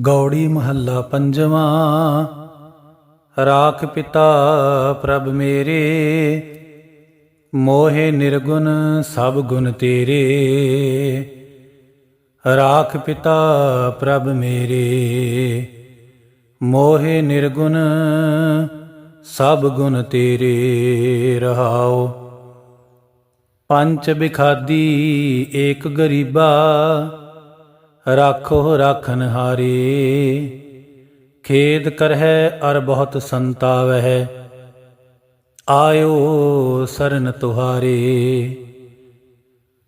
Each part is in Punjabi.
ਗੌੜੀ ਮਹੱਲਾ ਪੰਜਵਾਂ। ਰਾਖ ਪਿਤਾ ਪ੍ਰਭ ਮੇਰੇ, ਮੋਹਿ ਨਿਰਗੁਣ ਸਭ ਗੁਣ ਤੇਰੇ। ਰਾਖ ਪਿਤਾ ਪ੍ਰਭ ਮੇਰੇ, ਮੋਹਿ ਨਿਰਗੁਣ ਸਭ ਗੁਣ ਤੇਰੇ ਰਹਾਓ। ਪੰਚ ਬਿਖਾਦੀ ਏਕ ਗਰੀਬਾ ਰਾਖੋ ਰਾਖਨ ਹਾਰੇ। ਖੇਦ ਕਰਹਿ ਅਰ ਬਹੁਤ ਸੰਤਾਵਹਿ। ਆਇਓ ਸਰਨ ਤੁਹਾਰੇ।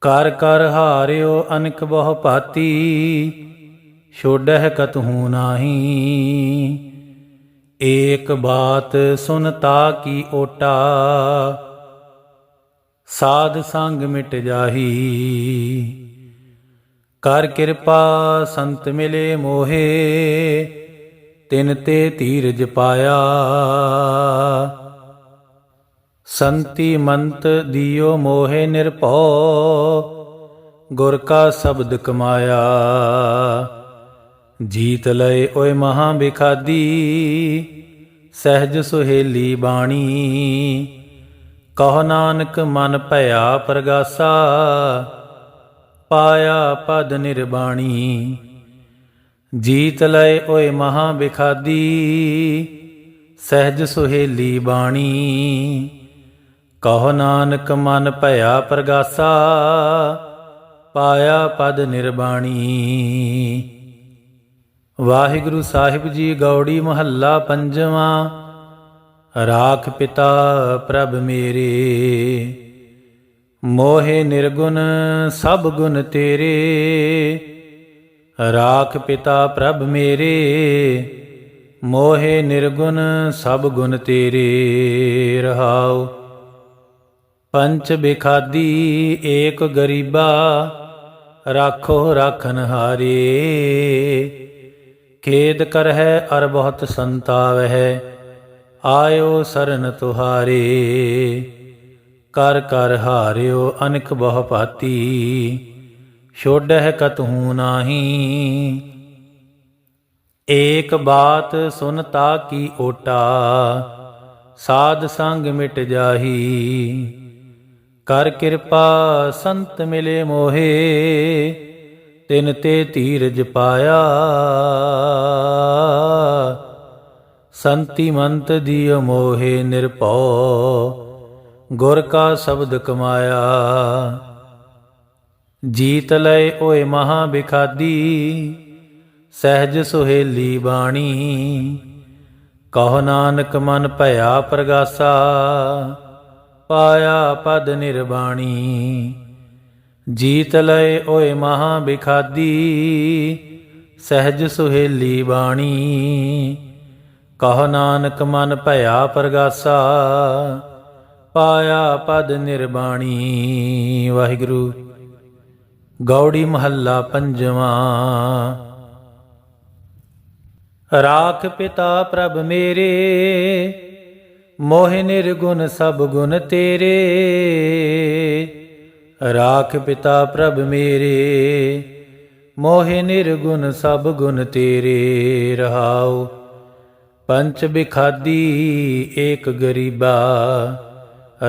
ਕਰ ਕਰ ਹਾਰਿਓ ਅਨਕ ਬਹੁ ਭਾਤੀ। ਛੋੜਹਿ ਕਤਹੂ ਨਾਹੀ। ਏਕ ਬਾਤ ਸੁਨਤਾ ਕੀ ਓਟਾ। ਸਾਧ ਸੰਗ ਮਿਟ ਜਾਹੀ। ਕਰ ਕਿਰਪਾ ਸੰਤ ਮਿਲੇ ਮੋਹੇ, ਤਿਨ ਤੇ ਧੀਰਜ ਪਾਇਆ। ਸੰਤੀ ਮੰਤ ਦਿਓ ਮੋਹੇ ਨਿਰਭਉ, ਗੁਰ ਕਾ ਸ਼ਬਦ ਕਮਾਇਆ। ਜੀਤ ਲਏ ਓਏ ਮਹਾ ਬਿਖਾਦੀ, ਸਹਿਜ ਸੁਹੇਲੀ ਬਾਣੀ। ਕਹੋ ਨਾਨਕ ਮਨ ਭਇਆ ਪ੍ਰਗਾਸਾ ਪਾਇਆ ਪਦ ਨਿਰਬਾਣੀ। ਜੀਤ ਲਏ ਓਏ ਮਹਾ ਬਿਖਾਦੀ ਸਹਿਜ ਸੁਹੇਲੀ ਬਾਣੀ। ਕਹੋ ਨਾਨਕ ਮਨ ਭਇਆ ਪ੍ਰਗਾਸਾ, ਪਾਇਆ ਪਦ ਨਿਰਬਾਣੀ। ਵਾਹਿਗੁਰੂ ਸਾਹਿਬ ਜੀ ਗੌੜੀ ਮਹੱਲਾ ਪੰਜਵਾਂ, ਰਾਖ ਪਿਤਾ ਪ੍ਰਭ ਮੇਰੇ। ਮੋਹਿ ਨਿਰਗੁਣ ਸਭ ਗੁਣ ਤੇਰੇ, ਰਾਖ ਪਿਤਾ ਪ੍ਰਭ ਮੇਰੇ, ਮੋਹਿ ਨਿਰਗੁਣ ਸਭ ਗੁਣ ਤੇਰੇ ਰਹਾਉ। ਪੰਚ ਬਿਖਾਦੀ ਏਕ ਗਰੀਬਾ, ਰਾਖੋ ਰਾਖਨ ਹਾਰੇ। ਖੇਦ ਕਰਹਿ ਅਰ ਬਹੁਤ ਸੰਤਾਵਹਿ, ਆਇਓ ਸਰਨ ਤੁਹਾਰੇ। ਕਰ ਕਰ ਹਾਰਿਓ ਅਨਕ ਬਹੁ ਭਾਤੀ ਛੋੜਹਿ ਕਤਹੂ ਨਾਹੀ। ਏਕ ਬਾਤ ਸੁਨਤਾ ਕੀ ਓਟਾ, ਸਾਧ ਸੰਗ ਮਿਟ ਜਾਹੀ। ਕਰ ਕਿਰਪਾ ਸੰਤ ਮਿਲੇ ਮੋਹੇ, ਤਿਨ ਤੇ ਧੀਰਜ ਪਾਇਆ। ਸੰਤੀ ਮੰਤ ਦਿਓ ਮੋਹੇ ਨਿਰਭਉ ਗੁਰ ਕਾ ਸ਼ਬਦ ਕਮਾਇਆ। ਜੀਤ ਲਏ ਓਏ ਮਹਾ ਬਿਖਾਦੀ, ਸਹਿਜ ਸੁਹੇਲੀ ਬਾਣੀ। ਕਹੋ ਨਾਨਕ ਮਨ ਭਇਆ ਪ੍ਰਗਾਸਾ, ਪਾਇਆ ਪਦ ਨਿਰਬਾਣੀ। ਜੀਤ ਲਏ ਓਏ ਮਹਾ ਬਿਖਾਦੀ, ਸਹਿਜ ਸੁਹੇਲੀ ਬਾਣੀ। ਕਹੋ ਨਾਨਕ ਮਨ ਭਇਆ ਪ੍ਰਗਾਸਾ ਪਾਇਆ ਪਦ ਨਿਰਬਾਣੀ, ਵਾਹਿਗੁਰੂ। ਗੌੜੀ ਮਹੱਲਾ ਪੰਜਵਾਂ। ਰਾਖ ਪਿਤਾ ਪ੍ਰਭ ਮੇਰੇ, ਮੋਹਿ ਨਿਰਗੁਣ ਸਭ ਗੁਣ ਤੇਰੇ। ਰਾਖ ਪਿਤਾ ਪ੍ਰਭ ਮੇਰੇ, ਮੋਹਿ ਨਿਰਗੁਣ ਸਭ ਗੁਣ ਤੇਰੇ ਰਹਾਉ ਪੰਚ ਬਿਖਾਦੀ ਏਕ ਗਰੀਬਾ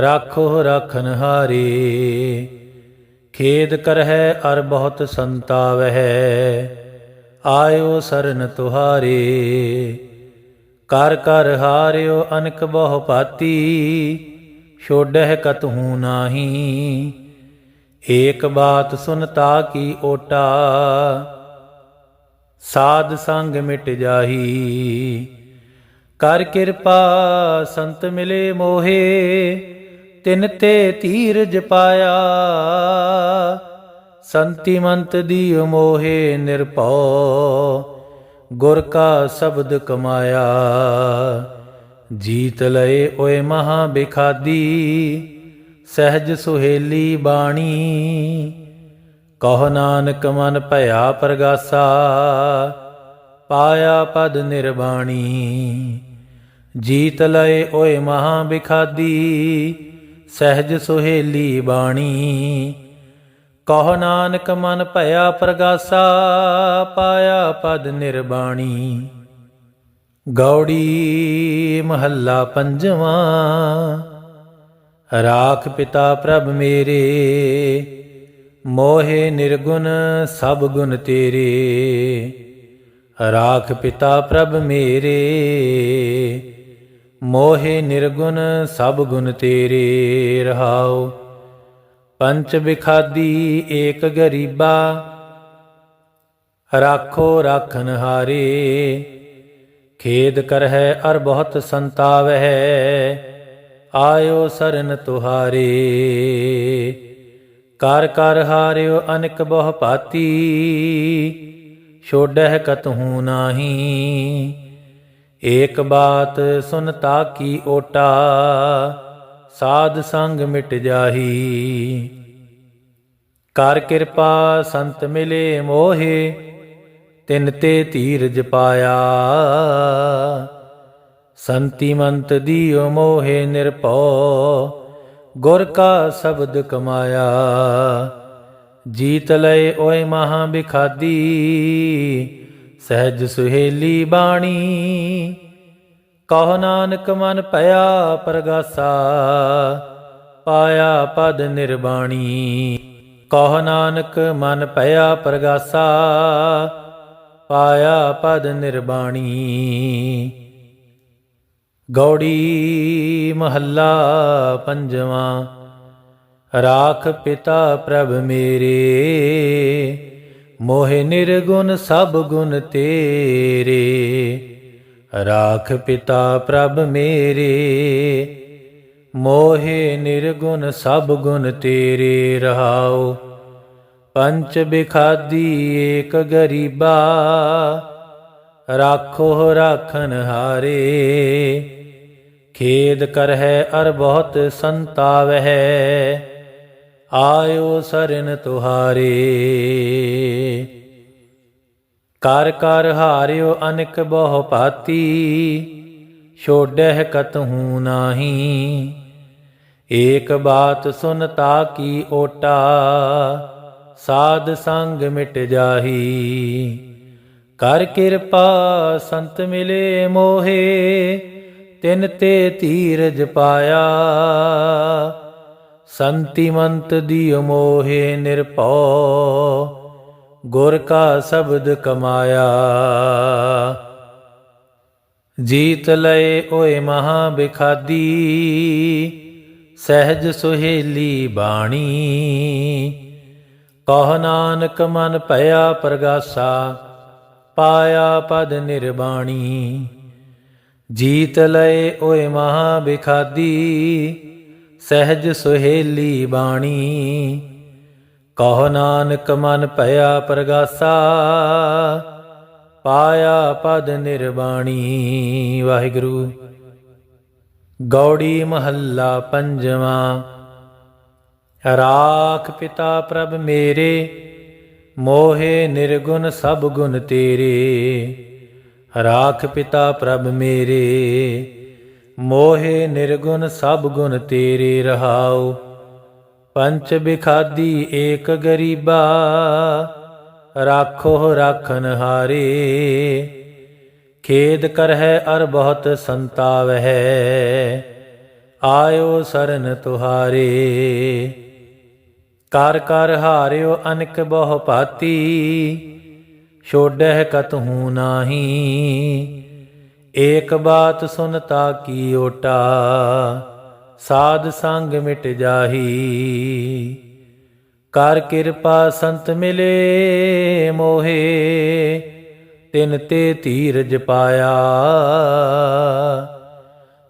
ਰਾਖੋ ਰਾਖਨ ਹਾਰੇ ਖੇਦ ਕਰਹਿ ਅਰ ਬਹੁਤ ਸੰਤਾਵਹਿ, ਆਇਓ ਸਰਨ ਤੁਹਾਰੇ, ਕਰ ਕਰ ਹਾਰਿਓ ਅਨਕ ਬਹੁ ਭਾਤੀ ਛੋੜਹਿ ਕਤਹੂ ਨਾਹੀ, ਏਕ ਬਾਤ ਸੁਨਤਾ ਕੀ ਓਟਾ, ਸਾਧ ਸੰਗ ਮਿਟ ਜਾਹੀ, ਕਰ ਕਿਰਪਾ ਸੰਤ ਮਿਲੇ ਮੋਹੇ ਤਿਨ ਤੇ ਧੀਰਜ ਪਾਇਆ। ਸੰਤੀ ਮੰਤ ਦੀ ਮੋਹੇ ਨਿਰਭਉ, ਗੁਰ ਕਾ ਸ਼ਬਦ ਕਮਾਇਆ। ਜੀਤ ਲਏ ਓਏ ਮਹਾ ਬਿਖਾਦੀ, ਸਹਿਜ ਸੁਹੇਲੀ ਬਾਣੀ। ਕਹੋ ਨਾਨਕ ਮਨ ਭਇਆ ਪ੍ਰਗਾਸਾ, ਪਾਇਆ ਪਦ ਨਿਰਬਾਣੀ। ਜੀਤ ਲਏ ਓਏ ਮਹਾ ਬਿਖਾਦੀ ਸਹਿਜ ਸੁਹੇਲੀ ਬਾਣੀ। ਕਹੋ ਨਾਨਕ ਮਨ ਭਇਆ ਪ੍ਰਗਾਸਾ, ਪਾਇਆ ਪਦ ਨਿਰਬਾਣੀ। ਗੌੜੀ ਮਹੱਲਾ ਪੰਜਵਾਂ, ਰਾਖ ਪਿਤਾ ਪ੍ਰਭ ਮੇਰੇ, ਮੋਹਿ ਨਿਰਗੁਣ ਸਭ ਗੁਣ ਤੇਰੇ। ਰਾਖ ਪਿਤਾ ਪ੍ਰਭ ਮੇਰੇ ਮੋਹਿ ਨਿਰਗੁਣ ਸਭ ਗੁਣ ਤੇਰੇ ਰਹਾਉ। ਪੰਚ ਵਿਖਾਦੀ ਏਕ ਗਰੀਬਾ, ਰਾਖੋ ਰਾਖਨ ਹਾਰੇ। ਖੇਦ ਕਰਹਿ ਅਰ ਬਹੁਤ ਸੰਤਾਵਹਿ, ਆਇਓ ਸਰਨ ਤੁਹਾਰੇ। ਕਰ ਕਰ ਹਾਰਿਓ ਅਨਕ ਬਹੁ ਭਾਤੀ ਛੋੜਹਿ ਕਤਹੂ ਨਾਹੀ। ਏਕ ਬਾਤ ਸੁਨਤਾ ਕੀ ਓਟਾ, ਸਾਧ ਸੰਗ ਮਿਟ ਜਾਹੀ। ਕਰ ਕਿਰਪਾ ਸੰਤ ਮਿਲੇ ਮੋਹੇ, ਤਿਨ ਤੇ ਧੀਰਜ ਪਾਇਆ। ਸੰਤੀ ਮੰਤ ਦੀਓ ਮੋਹੇ ਨਿਰਭਉ, ਗੁਰ ਕਾ ਸ਼ਬਦ ਕਮਾਇਆ। ਜੀਤ ਲਏ ਓਏ ਮਹਾ ਬਿਖਾਦੀ ਸਹਿਜ ਸੁਹੇਲੀ ਬਾਣੀ। ਕਹੋ ਨਾਨਕ ਮਨ ਭਇਆ ਪ੍ਰਗਾਸਾ, ਪਾਇਆ ਪਦ ਨਿਰਬਾਣੀ। ਕਹੋ ਨਾਨਕ ਮਨ ਭਇਆ ਪ੍ਰਗਾਸਾ, ਪਾਇਆ ਪਦ ਨਿਰਬਾਣੀ। ਗੌੜੀ ਮਹੱਲਾ ਪੰਜਵਾਂ, ਰਾਖ ਪਿਤਾ ਪ੍ਰਭ ਮੇਰੇ। ਮੋਹਿ ਨਿਰਗੁਣ ਸਭ ਗੁਣ ਤੇਰੇ। ਰਾਖ ਪਿਤਾ ਪ੍ਰਭ ਮੇਰੇ। ਮੋਹਿ ਨਿਰਗੁਣ ਸਭ ਗੁਣ ਤੇਰੇ ਰਹਾਉ। ਪੰਚ ਬਿਖਾਦੀ ਏਕ ਗਰੀਬਾ। ਰਾਖੋ ਰਾਖਨ ਹਾਰੇ। ਖੇਦ ਕਰਹਿ ਅਰ ਬਹੁਤ ਸੰਤਾਵਹਿ। ਆਇਓ ਸਰਨ ਤੁਹਾਰੇ। ਕਰ ਕਰ ਹਾਰਿਓ ਅਨਕ ਬਹੁ ਭਾਤੀ ਛੋੜਹਿ ਕਤਹੂ ਨਾਹੀ। ਏਕ ਬਾਤ ਸੁਨਤਾ ਕੀ ਓਟਾ, ਸਾਧ ਸੰਗ ਮਿਟ ਜਾਹੀ। ਕਰ ਕਿਰਪਾ ਸੰਤ ਮਿਲੇ ਮੋਹੇ, ਤਿਨ ਤੇ ਧੀਰਜ ਪਾਇਆ। ਸੰਤਿਮੰਤ ਦਿਓ ਮੋਹੇ ਨਿਰਭਉ, ਗੁਰ ਕਾ ਸ਼ਬਦ ਕਮਾਇਆ। ਜੀਤ ਲਏ ਓਏ ਮਹਾ ਬਿਖਾਦੀ, ਸਹਿਜ ਸੁਹੇਲੀ ਬਾਣੀ। ਕਹ ਨਾਨਕ ਮਨ ਭਇਆ ਪ੍ਰਗਾਸਾ, ਪਾਇਆ ਪਦ ਨਿਰਬਾਣੀ। ਜੀਤ ਲਏ ਓਏ ਮਹਾ ਬਿਖਾਦੀ ਸਹਿਜ ਸੁਹੇਲੀ ਬਾਣੀ। ਕਹੋ ਨਾਨਕ ਮਨ ਭਇਆ ਪ੍ਰਗਾਸਾ, ਪਾਇਆ ਪਦ ਨਿਰਬਾਣੀ। ਵਾਹਿਗੁਰੂ। ਗੌੜੀ ਮਹੱਲਾ ਪੰਜਵਾਂ। ਰਾਖ ਪਿਤਾ ਪ੍ਰਭ ਮੇਰੇ, ਮੋਹੇ ਨਿਰਗੁਣ ਸਭ ਗੁਣ ਤੇਰੇ। ਰਾਖ ਪਿਤਾ ਪ੍ਰਭ ਮੇਰੇ ਮੋਹੇ ਨਿਰਗੁਣ ਸਭ ਗੁਣ ਤੇਰੇ ਰਹਾਉ। ਪੰਚ ਬਿਖਾਦੀ ਏਕ ਗਰੀਬਾ ਰਾਖੋ ਰਾਖਨ ਹਾਰੇ। ਖੇਦ ਕਰਹਿ ਅਰ ਬਹੁਤ ਸੰਤਾਵਹਿ, ਆਇਓ ਸਰਨ ਤੁਹਾਰੇ। ਕਰ ਕਰ ਹਾਰਿਓ ਅਨਕ ਬਹੁ ਭਾਤੀ ਛੋੜਹਿ ਕਤਹੂ ਨਾਹੀ। ਏਕ ਬਾਤ ਸੁਨਤਾ ਕੀ ਓਟਾ, ਸਾਧ ਸੰਗ ਮਿਟ ਜਾਹੀ। ਕਰ ਕਿਰਪਾ ਸੰਤ ਮਿਲੇ ਮੋਹੇ, ਤਿਨ ਤੇ ਧੀਰਜ ਪਾਇਆ।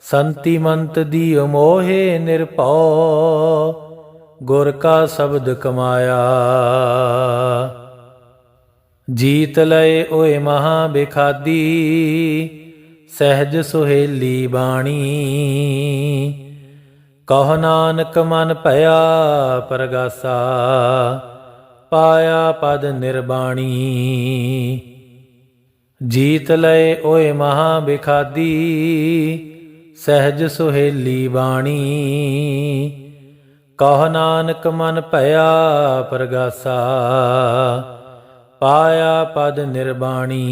ਸੰਤੀ ਮੰਤ ਦੀਓ ਮੋਹੇ ਨਿਰਭਉ, ਗੁਰ ਕਾ ਸ਼ਬਦ ਕਮਾਇਆ। ਜੀਤ ਲਏ ਓਏ ਮਹਾ ਬਿਖਾਦੀ ਸਹਿਜ ਸੁਹੇਲੀ ਬਾਣੀ। ਕਹ ਨਾਨਕ ਮਨ ਭਇਆ ਪ੍ਰਗਾਸਾ, ਪਾਇਆ ਪਦ ਨਿਰਬਾਣੀ। ਜੀਤ ਲਏ ਓਏ ਮਹਾ ਬਿਖਾਦੀ, ਸਹਿਜ ਸੁਹੇਲੀ ਬਾਣੀ। ਕਹ ਨਾਨਕ ਮਨ ਭਇਆ ਪ੍ਰਗਾਸਾ, ਪਾਇਆ ਪਦ ਨਿਰਬਾਣੀ।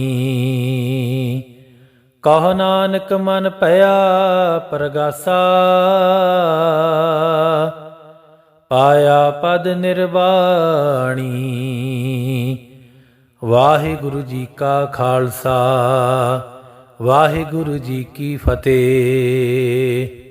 ਕਹ ਨਾਨਕ ਮਨ ਭਇਆ ਪ੍ਰਗਾਸਾ, ਪਾਇਆ ਪਦ ਨਿਰਵਾਣੀ। ਵਾਹਿਗੁਰੂ ਜੀ ਕਾ ਖਾਲਸਾ, ਵਾਹਿਗੁਰੂ ਜੀ ਕੀ ਫਤਿਹ।